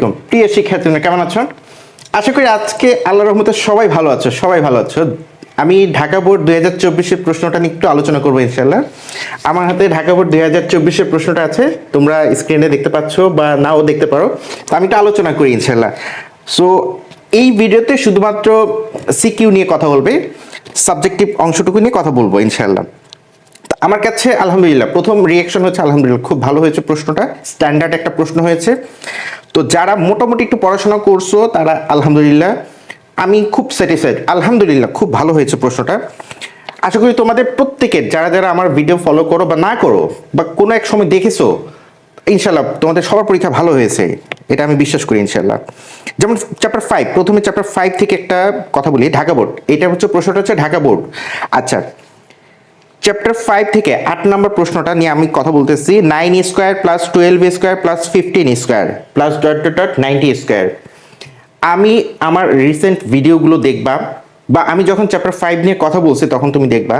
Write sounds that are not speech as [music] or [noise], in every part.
আলাইকুম। প্রিয় শিক্ষার্থীরা কেমন আছো? আশা করি আজকে আল্লাহ রহমতে সবাই ভালো আছো, সবাই ভালো আছো। আমি ঢাকা বোর্ড দুই হাজার চব্বিশের প্রশ্নটা নিয়ে একটু আলোচনা করব ইনশাল্লাহ আমার হাতে ঢাকা বোর্ড দুই হাজার চব্বিশের প্রশ্নটা আছে, তোমরা স্ক্রিনে দেখতে পাচ্ছ বা নাও দেখতে পারো। তো আমি একটু আলোচনা করি ইনশাল্লাহ সো এই ভিডিওতে শুধুমাত্র সিকিউ নিয়ে কথা বলবে সাবজেক্টিভ অংশটুকু নিয়ে কথা বলব ইনশাল্লাহ আমার কাছে আলহামদুলিল্লাহ, প্রথম রিয়াকশন হচ্ছে আলহামদুলিল্লাহ, খুব ভালো হয়েছে প্রশ্নটা। স্ট্যান্ডার্ড একটা প্রশ্ন হয়েছে। তো যারা মোটামুটি একটু পড়াশোনা করছ, তারা আলহামদুলিল্লাহ, আমি খুব স্যাটিসফাইড আলহামদুলিল্লাহ, খুব ভালো হয়েছে প্রশ্নটা। আশা করি তোমাদের প্রত্যেকের, যারা যারা আমার ভিডিও ফলো করো বা না করো, বা কোনো এক সময় দেখেছ ইনশাল্লাহ তোমাদের সবার পরীক্ষা ভালো হয়েছে। এটা আমি বিশ্বাস করি ইনশাল্লাহ যেমন চ্যাপ্টার ফাইভ প্রথমে চ্যাপ্টার ফাইভ থেকে একটা কথা বলি, ঢাকা বোর্ড এটা হচ্ছে প্রশ্নটা হচ্ছে ঢাকা বোর্ড আচ্ছা চ্যাপ্টার ফাইভ থেকে আট নম্বর প্রশ্নটা নিয়ে আমি কথা বলতেছি। Nine square plus twelve square plus fifteen square plus dot dot dot ninety square আমি আমার রিসেন্ট ভিডিওগুলো দেখবা বা আমি যখন চ্যাপ্টার ফাইভ নিয়ে কথা বলছি তখন তুমি দেখবা।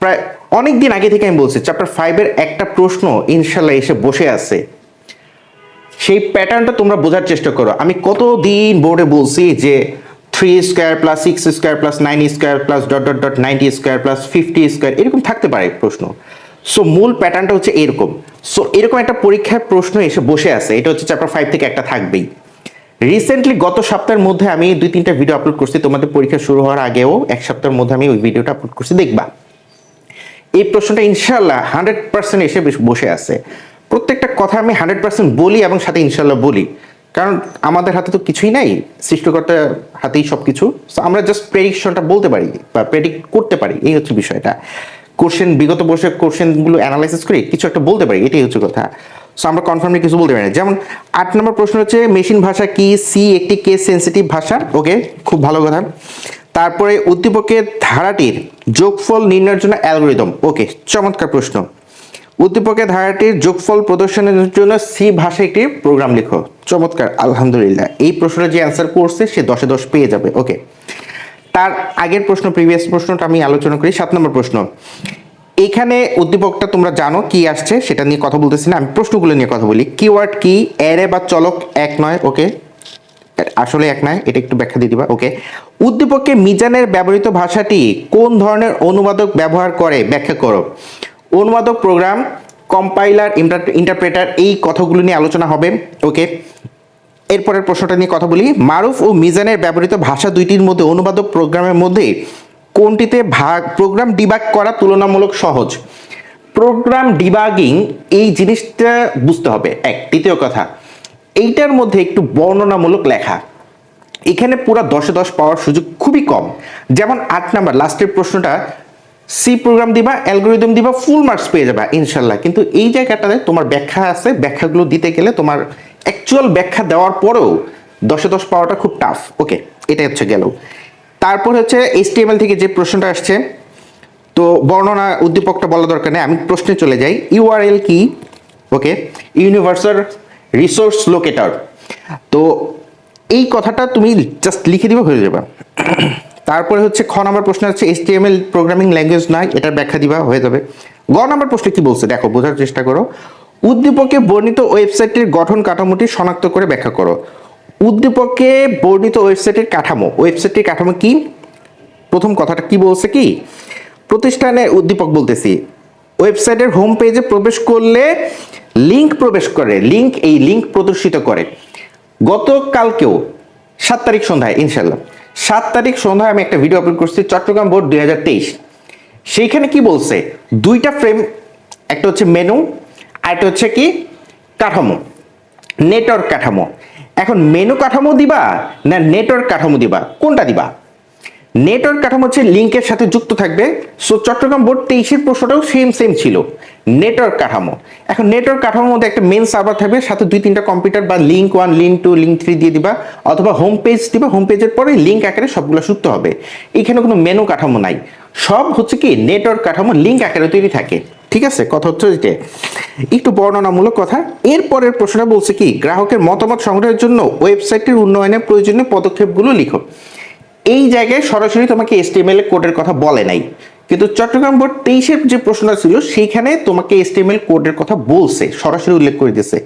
প্রায় অনেক দিন আগে থেকে আমি বলছি চ্যাপ্টার ফাইভের একটা প্রশ্ন ইনশাল্লাহ এসে বসে আছে। সেই প্যাটার্নটা তোমরা বোঝার চেষ্টা করো। আমি কতদিন বোর্ডে বলছি যে three square plus six square plus nine square plus dot dot dot ninety square plus fifty square এরকম থাকতে পারে প্রশ্ন। সো মূল প্যাটার্নটা হচ্ছে এরকম। সো এরকম একটা পরীক্ষার প্রশ্ন এসে বসে আছে। এটা হচ্ছে চ্যাপ্টার ফাইভ থেকে একটা থাকবেই। রিসেন্টলি গত সপ্তাহের মধ্যে আমি দুই, তিনটা ভিডিও আপলোড করছি। তোমাদের পরীক্ষা শুরু হওয়ার আগেও এক সপ্তাহের মধ্যে আমি ওই ভিডিওটা আপলোড করছি। দেখবা। এই প্রশ্নটা ইনশাল্লাহ হান্ড্রেড পার্সেন্ট এসে বসে আছে। প্রত্যেকটা কথা আমি হান্ড্রেড পার্সেন্ট বলি এবং সাথে ইনশাল্লাহ বলি। কারণ আমাদের হাতে তো কিছুই নাই, সৃষ্টিকর্তার হাতেই সব কিছু আমরা জাস্ট প্রেডিকশনটা বলতে পারি বা প্রেডিক্ট করতে পারি, এই হচ্ছে বিষয়টা। কোশ্চেন বিগত বসে কোশ্চেনগুলো অ্যানালাইসিস করে কিছু একটা বলতে পারি, এটাই হচ্ছে কথা। সো আমরা কনফার্মলি কিছু বলতে পারি না। যেমন, আট নম্বর প্রশ্ন হচ্ছে মেশিন ভাষা কি? সি একটি কেস সেন্সিটিভ ভাষা। ওকে খুব ভালো কথা। তারপরে উদ্দীপকের ধারাটির যোগফল নির্ণয়ের জন্য অ্যালগোরিদম ওকে চমৎকার প্রশ্ন। উদ্দীপকের ধারাটির যোগফল প্রদর্শনের জন্য সি ভাষায় একটি প্রোগ্রাম লিখো। চমৎকার, আলহামদুলিল্লাহ। এই প্রশ্নের যে অ্যান্সার করছে, সে দশে দশ পেয়ে যাবে। ওকে তার আগের প্রশ্ন প্রিভিয়াস প্রশ্নটা আমি আলোচনা করি। সাত নম্বর প্রশ্ন। এখানে উদ্দীপকটা তোমরা জানো কি আসছে, সেটা নিয়ে কথা বলতেছি না। আমি প্রশ্নগুলো নিয়ে কথা বলি। কিওয়ার্ড কি? অ্যারে বা চলক এক নয় ওকে আসলে এক নয়, এটা একটু ব্যাখ্যা দিয়ে দিবা। ওকে উদ্দীপকে মিজানের ব্যবহৃত ভাষাটি কোন ধরনের অনুবাদক ব্যবহার করে? ব্যাখ্যা করো। অনুবাদক প্রোগ্রাম কম্পাইলার ইন্টারপ্রেটার এই কথাগুলো নিয়ে আলোচনা হবে ওকে এরপরের প্রশ্নটা নিয়ে কথা বলি। মারুফ ও মিজানের ব্যবহৃত ভাষা দুইটির মধ্যে অনুবাদক প্রোগ্রামের মধ্যে কোনটিতে ভাগ প্রোগ্রাম ডিবাগ করা তুলনামূলক সহজ? প্রোগ্রাম ডিবাগিং এই জিনিসটা বুঝতে হবে। এক, দ্বিতীয় কথা, এইটার মধ্যে একটু বর্ণনামূলক লেখা। এখানে পুরো দশে দশ পাওয়ার সুযোগ খুবই কম। যেমন আট নাম্বার লাস্টের প্রশ্নটা সি প্রোগ্রাম দিবা অ্যালগোরিদম দিবা ফুল মার্কস পেয়ে যাবা, ইনশাল্লাহ। কিন্তু এই জায়গাটাতে তোমার ব্যাখ্যা আছে, ব্যাখ্যাগুলো দিতে গেলে তোমার অ্যাকচুয়াল ব্যাখ্যা দেওয়ার পরেও দশে দশ পাওয়াটা খুব টাফ ওকে এটা হচ্ছে গেল। তারপর হচ্ছে এইচটিএমএল থেকে যে প্রশ্নটা আসছে, তো বর্ণনা উদ্দীপকটা বলা দরকার নেই, আমি প্রশ্নে চলে যাই। ইউআরএল কি? ওকে ইউনিভার্সাল রিসোর্স লোকেটর তো এই কথাটা তুমি জাস্ট লিখে দিবে, হয়ে যাবে। তারপরে হচ্ছে খ নম্বর প্রশ্ন হচ্ছে এইচটিএমএল প্রোগ্রামিং ল্যাঙ্গুয়েজ নয় এটার ব্যাখ্যা দিবা, হয়ে যাবে। গ নম্বর প্রশ্ন কি বলছে? দেখো, বোঝার চেষ্টা করো। উদ্দীপকে বর্ণিত ওয়েবসাইটের গঠন কাঠামোটি শনাক্ত করে ব্যাখ্যা করো। উদ্দীপকে বর্ণিত ওয়েবসাইটের কাঠামো। ওয়েবসাইটের কাঠামো কি? প্রথম কথাটা কি বলছে কি? প্রতিষ্ঠানের উদ্দীপক বলতেছি। ওয়েবসাইটের হোম পেজে প্রবেশ করলে লিংক প্রবেশ করে। লিংক এই লিংক প্রদর্শিত করে। গতকালকেও, সাত তারিখ সন্ধ্যায় ইনশাল্লাহ সাত তারিখ সন্ধ্যায় আমি একটা ভিডিও আপলোড করছি, চট্টগ্রাম বোর্ড দুই হাজার তেইশ। সেইখানে কি বলছে? দুইটা ফ্রেম একটা হচ্ছে মেনু আর একটা হচ্ছে কি? কাঠামো। নেটওয়ার্ক কাঠামো। এখন মেনু কাঠামো দিবা, না নেটওয়ার্ক কাঠামো দিবা? কোনটা দিবা? নেটওয়ার্ক কাঠামো হচ্ছে লিঙ্কের সাথে যুক্ত থাকবে। সো চট্টগ্রাম বোর্ড তেইশের প্রশ্নটাও সেম সেম ছিল। নেটওয়ার্ক কাঠামো। এখন নেটওয়ার্ক কাঠামোর মধ্যে একটা মেন সার্ভার থাকবে, সাথে দুই, তিনটা কম্পিউটার বা link one link two link three দিয়ে দিবা, অথবা হোম পেজ দিবা। হোম পেজের পরে লিঙ্ক আকারে সবগুলো যুক্ত হবে। এখানে কোনো মেনু কাঠামো নাই। সব হচ্ছে কি নেটওয়ার্ক কাঠামো লিঙ্ক আকারে তৈরি থাকে। ঠিক আছে? কথা হচ্ছে যে, একটু বর্ণনামূলক কথা। এরপরের প্রশ্নটা বলছে কি, গ্রাহকের মতামত সংগ্রহের জন্য ওয়েবসাইটের উন্নয়নের প্রয়োজনীয় পদক্ষেপগুলো লিখো। এই জায়গায় সরাসরি তোমাকে এসটিএমএল কোডের কথা বলে নাই। কিন্তু চট্টগ্রাম বোর্ড তেইশের যে প্রশ্নটা ছিল, সেইখানে তোমাকে এসটিএমএল কোডের কথা বলছে, সরাসরি উল্লেখ করে দিয়েছে।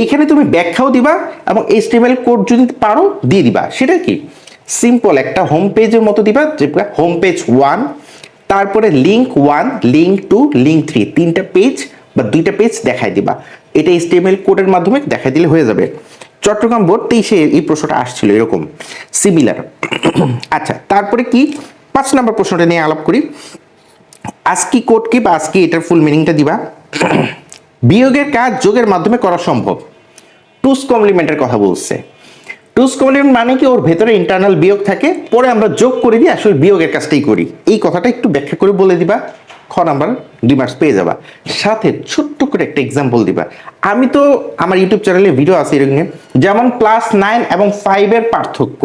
এইখানে তুমি ব্যাখ্যাও দিবা এবং এসটিএমএল কোড যদি পারো, দিয়ে দিবা। সেটা কি? সিম্পল একটা হোম পেজের মতো দিবা, যে হোম পেজ ওয়ান তারপরে link one link two link three তিনটা পেজ বা দুইটা পেজ দেখাই দিবা। এটা এসটিএমএল কোডের মাধ্যমে দেখাই দিলে হয়ে যাবে। চট্টগ্রাম বোর্ড তেইশে এই প্রশ্নটা আসছিল এরকম সিমিলার [clears throat] আচ্ছা তারপরে কি? পাঁচ নম্বর প্রশ্নটা নিয়ে আলাপ করি। আজকি কোড কি বা আজকি এটার ফুল মিনিংটা দিবা? [clears throat] বিয়োগের কাজ যোগের মাধ্যমে করা সম্ভব। টুস কমপ্লিমেন্টের কথা বলছে। টুস কমপ্লিমেন্ট মানে কি? ওর ভেতরে ইন্টারনাল বিয়োগ থাকে, পরে আমরা যোগ করে দিই আসলে বিয়োগের কাজটাই করি। এই কথাটা একটু ব্যাখ্যা করে বলে দিবা, খ নাম্বার দুই মার্কস পেয়ে যাবা। সাথে ছোট্ট করে একটা এক্সাম্পল দিবা। আমি তো আমার ইউটিউব চ্যানেলে ভিডিও আছে এরকম যেমন প্লাস নাইন এবং ফাইভের পার্থক্য।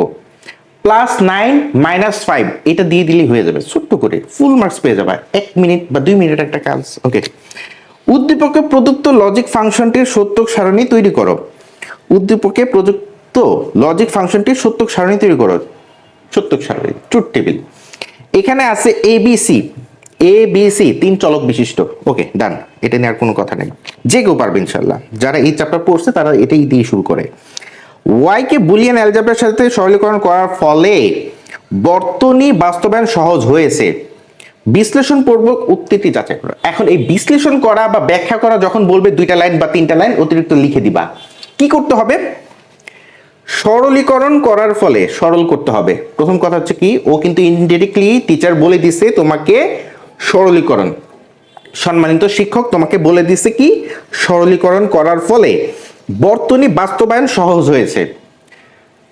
প্লাস নাইন মাইনাস ফাইভ এটা দিয়ে দিলেই হয়ে যাবে। ছোট্ট করে ফুল মার্কস পেয়ে যাবা। এক মিনিট বা দুই মিনিট একটা কাজ ওকে উদ্দীপকে প্রদত্ত লজিক ফাংশনটির সত্যক সারণী তৈরি করো। উদ্দীপকে প্রযুক্ত লজিক ফাংশনটির সত্যক সারণী তৈরি করো। সত্যক সারণী ট্রুথ টেবিল এখানে আছে A B A B C তিন চলক বিশিষ্ট। ওকে ডান এটা নিয়ে আর কোনো কথা নেই। যে কেউ পারবে ইনশাল্লাহ যারা এই চ্যাপ্টার পড়ছে, তারা এটাই দিয়ে শুরু করে। ওয়াইকে বুলিয়ান অ্যালজাব্রার সাথে সরলীকরণ করার ফলে বর্তনী বাস্তবায়ন সহজ হয়েছে। বিশ্লেষণ পূর্বক উক্তিটি যাচাই করা। এখন এই বিশ্লেষণ করা বা ব্যাখ্যা করা যখন বলবে দুইটা লাইন বা তিনটা লাইন, অতিরিক্ত লিখে দিবা। কি করতে হবে? সরলীকরণ করার ফলে সরল করতে হবে। প্রথম কথা হচ্ছে কি, ও কিন্তু ইনডিরেক্টলি টিচার বলে দিছে তোমাকে সরলীকরণ। সম্মানিত শিক্ষক, তোমাকে বলে দিছে কি, সরলীকরণ করার ফলে বর্তনী বাস্তবায়ন সহজ হয়েছে।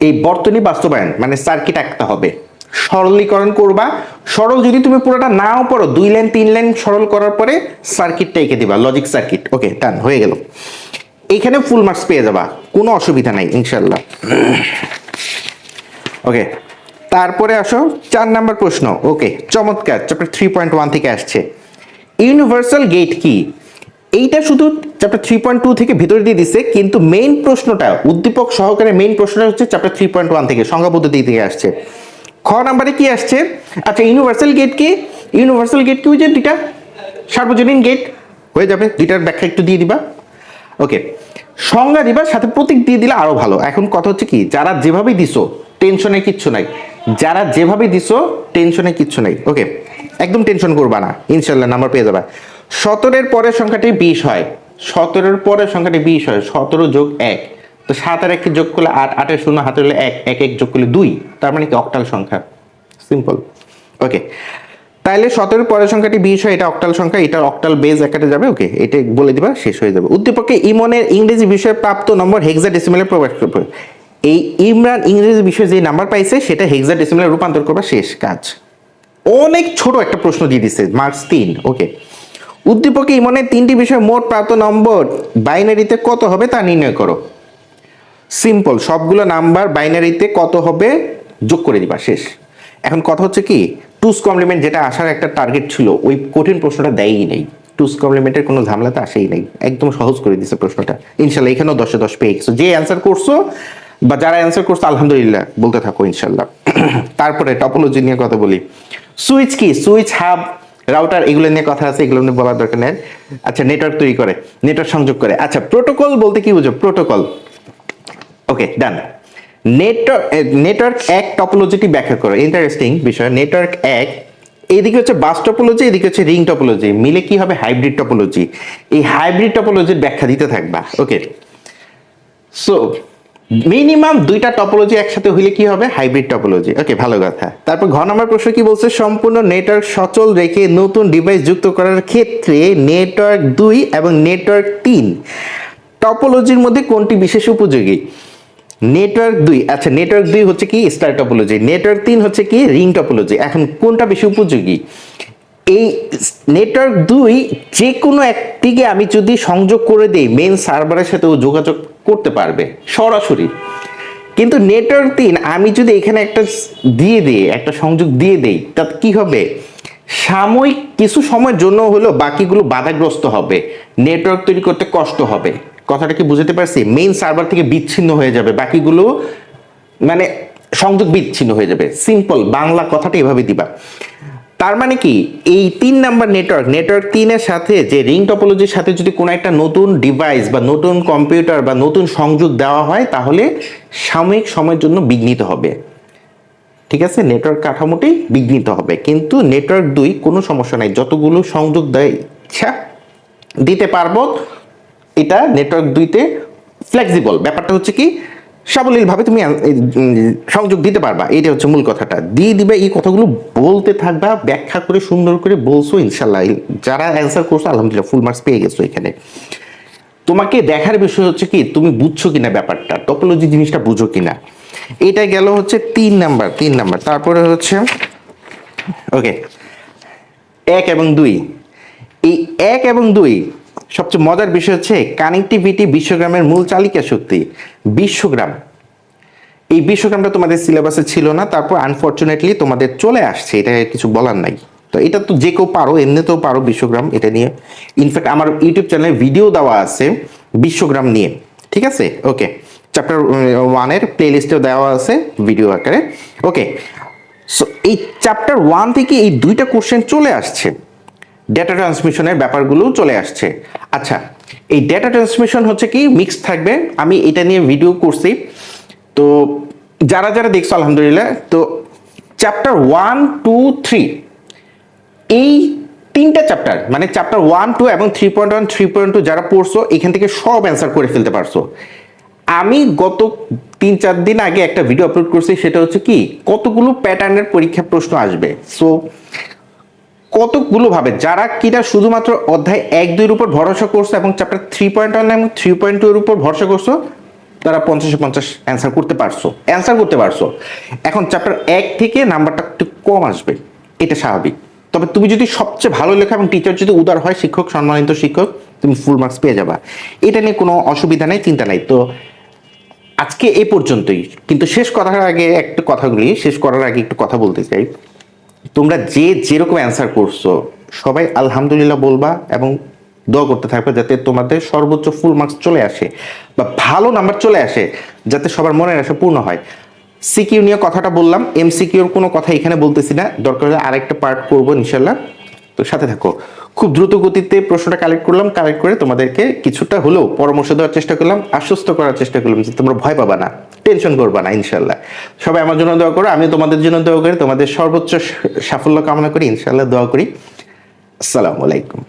এই বর্তনী বাস্তবায়ন মানে সার্কিট আঁকতে হবে। সরলীকরণ করবা। সরল যদি তুমি পুরোটা নাও পড়ো, দুই লাইন, তিন লাইন সরল করার পরে সার্কিটটা এঁকে দিবা লজিক সার্কিট ওকে ডান হয়ে গেল। এইখানে ফুল মার্কস পেয়ে যাবা। কোনো অসুবিধা নাই ইনশাল্লাহ ওকে তারপরে আসো, চার নাম্বার প্রশ্ন। ওকে চমৎকার চ্যাপ্টার থ্রি পয়েন্ট ওয়ান থেকে আসছে। ইউনিভার্সাল গেট কি? এইটা শুধু চ্যাপ্টার থ্রি পয়েন্ট টু থেকে ভিতরে দিয়ে দিচ্ছে কিন্তু মেইন প্রশ্নটা, উদ্দীপক সহকারে মেইন প্রশ্নটা হচ্ছে চ্যাপ্টার থ্রি পয়েন্ট ওয়ান থেকে সংজ্ঞা পদ্ধতি থেকে আসছে। খ নাম্বারে কি আসছে? আচ্ছা ইউনিভার্সাল গেট কি? ইউনিভার্সাল গেট কি যে দুইটা? সার্বজনীন গেট হয়ে যাবে, দুইটার ব্যাখ্যা একটু দিয়ে দিবা। ওকে সংজ্ঞা দিবা সাথে প্রতীক দিয়ে দিলে আরও ভালো। এখন কথা হচ্ছে কি, যারা যেভাবে দিছো টেনশনে কিচ্ছু নাই। যারা যেভাবে দিছো টেনশনে কিচ্ছু নাই। ওকে একদম টেনশন করবা না। ইনশাল্লাহ নাম্বার পেয়ে যাবা। সতেরোর পরের সংখ্যাটি বিশ হয়। সতেরোর পরের সংখ্যাটি বিশ হয়। সতেরো যোগ এক। তো সাত আর এককে যোগ করলে আট, আটের শূন্য হাতে হলে এক এক এক যোগ করলে দুই। তার মানে কি, অক্টাল সংখ্যা। সিম্পল ওকে তাইলে সতেরোর পরের সংখ্যাটি বিশ হয়, এটা অক্টাল সংখ্যা এটা অক্টাল বেজ একাটে যাবে, ওকে, এটা বলে দিবা, শেষ হয়ে যাবে। উদ্দীপকে ইমনের ইংরেজি বিষয়ে প্রাপ্ত নম্বর হেক্সা ডেসিমেলে প্রকাশ করবে। এই ইমরান ইংরেজি বিষয়ে যে নাম্বার পাইছে, সেটা হেক্সা ডেসিমেলে রূপান্তর করবা শেষ কাজ। অনেক ছোট একটা প্রশ্ন দিয়ে দিছে মার্কস তিন, ওকে। উদ্দীপকে ইমনের তিনটি বিষয়ে মোট প্রাপ্ত নম্বর বাইনারিতে কত হবে তা নির্ণয় করো। সিম্পল, সবগুলো নাম্বার বাইনারিতে কত হবে যোগ করে দিবা, শেষ। এখন কথা হচ্ছে কি টুস কমপ্লিমেন্ট যেটা আসার একটা টার্গেট ছিল, ওই কঠিন প্রশ্নটা দেয়ই নেই। টুস কমপ্লিমেন্টের কোনো ঝামেলাতে আসেই নেই। একদম সহজ করে দিছে প্রশ্নটা। ইনশাল্লাহ এখানেও দশে দশ পেয়ে গেছো। যে অ্যান্সার করছ বা যারা অ্যান্সার করছ, আলহামদুলিল্লাহ, বলতে থাকো ইনশাল্লাহ। [clears throat] তারপরে টপোলজি নিয়ে কথা বলি। সুইচ কি? সুইচ হাব রাউটার এগুলো নিয়ে কথা আছে, এগুলো নিয়ে বলার দরকার নেই। আচ্ছা নেটওয়ার্ক তৈরি করে নেটওয়ার্ক সংযোগ করে। আচ্ছা প্রোটোকল বলতে কি বুঝো? Protocol okay done network network এক টপোলজিটি ব্যাখ্যা করো। ইন্টারেস্টিং বিষয়। নেটওয়ার্ক এক এইদিকে হচ্ছে বাস টপোলজি এদিকে হচ্ছে রিং টপোলজি মিলে কি হবে? হাইব্রিড টপোলজি এই হাইব্রিড টপোলজির ব্যাখ্যা দিতে থাকবা। ওকে সো মিনিমাম দুইটা টপোলজি একসাথে হইলে কি হবে? হাইব্রিড টপোলজি ওকে ভালো কথা। তারপর ঘ নম্বর প্রশ্ন কি বলছে? সম্পূর্ণ নেটওয়ার্ক সচল রেখে নতুন ডিভাইস যুক্ত করার ক্ষেত্রে নেটওয়ার্ক দুই এবং নেটওয়ার্ক তিন টপোলজির মধ্যে কোনটি বিশেষ উপযোগী? নেটওয়ার্ক দুই। আচ্ছা নেটওয়ার্ক দুই হচ্ছে কি? স্টার টপোলজি নেটওয়ার্ক তিন হচ্ছে কি? রিং টপোলজি এখন কোনটা বেশি উপযোগী? এই নেটওয়ার্ক দুই যে কোনো একটিকে আমি যদি সংযোগ করে দিই মেন সার্ভারের সাথে ও যোগাযোগ করতে পারবে, সরাসরি। কিন্তু নেটওয়ার্ক তিন আমি যদি এখানে একটা দিয়ে দিই, একটা সংযোগ দিয়ে দিই তা কি হবে? সাময়িক কিছু সময়ের জন্য হলেও বাকিগুলো বাধাগ্রস্ত হবে। নেটওয়ার্ক তৈরি করতে কষ্ট হবে। কথাটা কি বুঝতে পারছি? মেইন সার্ভার থেকে বিচ্ছিন্ন হয়ে যাবে। বাকিগুলো মানে সংযোগ বিচ্ছিন্ন হয়ে যাবে। সিম্পল বাংলা কথাটা এভাবে দিবা। তার মানে কি? এই তিন নাম্বার নেটওয়ার্ক নেটওয়ার্ক তিনের সাথে যে রিং টপোলজির সাথে যদি কোনো একটা নতুন ডিভাইস বা নতুন কম্পিউটার বা নতুন সংযোগ দেওয়া হয়, তাহলে সাময়িক সময়ের জন্য বিঘ্নিত হবে। ঠিক আছে? নেটওয়ার্ক কাঠামোটি বিঘ্নিত হবে। কিন্তু নেটওয়ার্ক দুই কোনো সমস্যা নাই। যতগুলো সংযোগ দেয় ইচ্ছা দিতে পারব। এটা নেটওয়ার্ক দুইতে ফ্লেক্সিবল ব্যাপারটা হচ্ছে কি, সাবলীলভাবে তুমি সংযোগ দিতে পারবা। এটা হচ্ছে মূল কথাটা। দিয়ে দিবে এই কথাগুলো বলতে থাকবা, ব্যাখ্যা করে, সুন্দর করে বলছো ইনশাল্লাহ যারা অ্যান্সার করছ, আলহামদুলিল্লাহ ফুল মার্কস পেয়ে গেছো এখানে। তোমাকে দেখার বিষয় হচ্ছে কি, তুমি বুঝছ কিনা ব্যাপারটা টপোলজি জিনিসটা বুঝো কিনা। এটা গেল হচ্ছে তিন নাম্বার তিন নাম্বার। তারপরে হচ্ছে ওকে এক এবং দুই। এই এক এবং দুই সবচেয়ে মজার বিষয় হচ্ছে কানেক্টিভিটি বিশ্বগ্রামের মূল চালিকা শক্তি, বিশ্বগ্রাম। এই বিশ্বগ্রামটা তোমাদের সিলেবাসে ছিল না, তারপর আনফর্চুনেটলি তোমাদের চলে আসছে, এটা কিছু বলার নাই। তো এটা তো যে কেউ পারো, এমনিতেও পারো বিশ্বগ্রাম, এটা নিয়ে। ইনফ্যাক্ট আমার ইউটিউব চ্যানেলে ভিডিও দেওয়া আছে বিশ্বগ্রাম নিয়ে, ঠিক আছে? ওকে চ্যাপ্টার ওয়ানের প্লে লিস্টেও দেওয়া আছে ভিডিও আকারে। ওকে সো এই চ্যাপ্টার ওয়ান থেকে এই দুইটা কোশ্চেন চলে আসছে। ডেটা ট্রান্সমিশনের ব্যাপারগুলোও চলে আসছে। আচ্ছা এই ডেটা ট্রান্সমিশন হচ্ছে কি? মিক্স থাকবে। আমি এটা নিয়ে ভিডিও করছি। তো যারা যারা দেখছ, আলহামদুলিল্লাহ, তো চ্যাপ্টার ওয়ান টু থ্রি এই তিনটা চ্যাপ্টার মানে চ্যাপ্টার ওয়ান টু এবং three point one three point two যারা পড়ছো, এখান থেকে সব অ্যান্সার করে ফেলতে পারছ। আমি গত তিন, চার দিন আগে একটা ভিডিও আপলোড করছি, সেটা হচ্ছে কি? কতগুলো প্যাটার্নের পরীক্ষা প্রশ্ন আসবে? সো কতগুলো ভাবে? যারা কিনা শুধুমাত্র অধ্যায় এক, দুইয়ের উপর ভরসা করছ এবং চ্যাপ্টার থ্রি পয়েন্ট ওয়ান এবং থ্রি পয়েন্ট টু এর উপর ভরসা করছ, তারা পঞ্চাশে পঞ্চাশ অ্যান্সার করতে পারছ অ্যান্সার করতে পারছ। এখন চ্যাপ্টার এক থেকে নাম্বারটা একটু কম আসবে, এটা স্বাভাবিক। তবে তুমি যদি সবচেয়ে ভালো লেখা এবং টিচার যদি উদার হয়, শিক্ষক, সম্মানিত শিক্ষক, তুমি ফুল মার্কস পেয়ে যাবা। এটা নিয়ে কোনো অসুবিধা নেই, চিন্তা নাই। তো আজকে এ পর্যন্তই। কিন্তু শেষ করার আগে একটা কথাগুলি শেষ করার আগে একটু কথা বলতে চাই। তোমরা যে যেরকম অ্যান্সার করছ, সবাই আলহামদুলিল্লাহ বলবা এবং দোয়া করতে থাকবে যাতে তোমাদের সর্বোচ্চ ফুল মার্কস চলে আসে বা ভালো নাম্বার চলে আসে, যাতে সবার মনের আশা পূর্ণ হয়। সিকিউ নিয়ে কথাটা বললাম এমসিকিউর কোনো কথা এখানে বলতেছি না, দরকার হলে আরেকটা পার্ট করব ইনশাল্লাহ তো সাথে থাকো। খুব দ্রুত গতিতে প্রশ্নটা কালেক্ট করলাম কালেক্ট করে তোমাদেরকে কিছুটা হলেও পরামর্শ দেওয়ার চেষ্টা করলাম, আশ্বস্ত করার চেষ্টা করলাম যে তোমরা ভয় পাবা না। টেনশন করবা না, ইনশাল্লাহ। সবাই আমার জন্য দোয়া করো আমি তোমাদের জন্য দোয়া করি, তোমাদের সর্বোচ্চ সাফল্য কামনা করি, ইনশাল্লাহ দোয়া করি। আসসালামু আলাইকুম।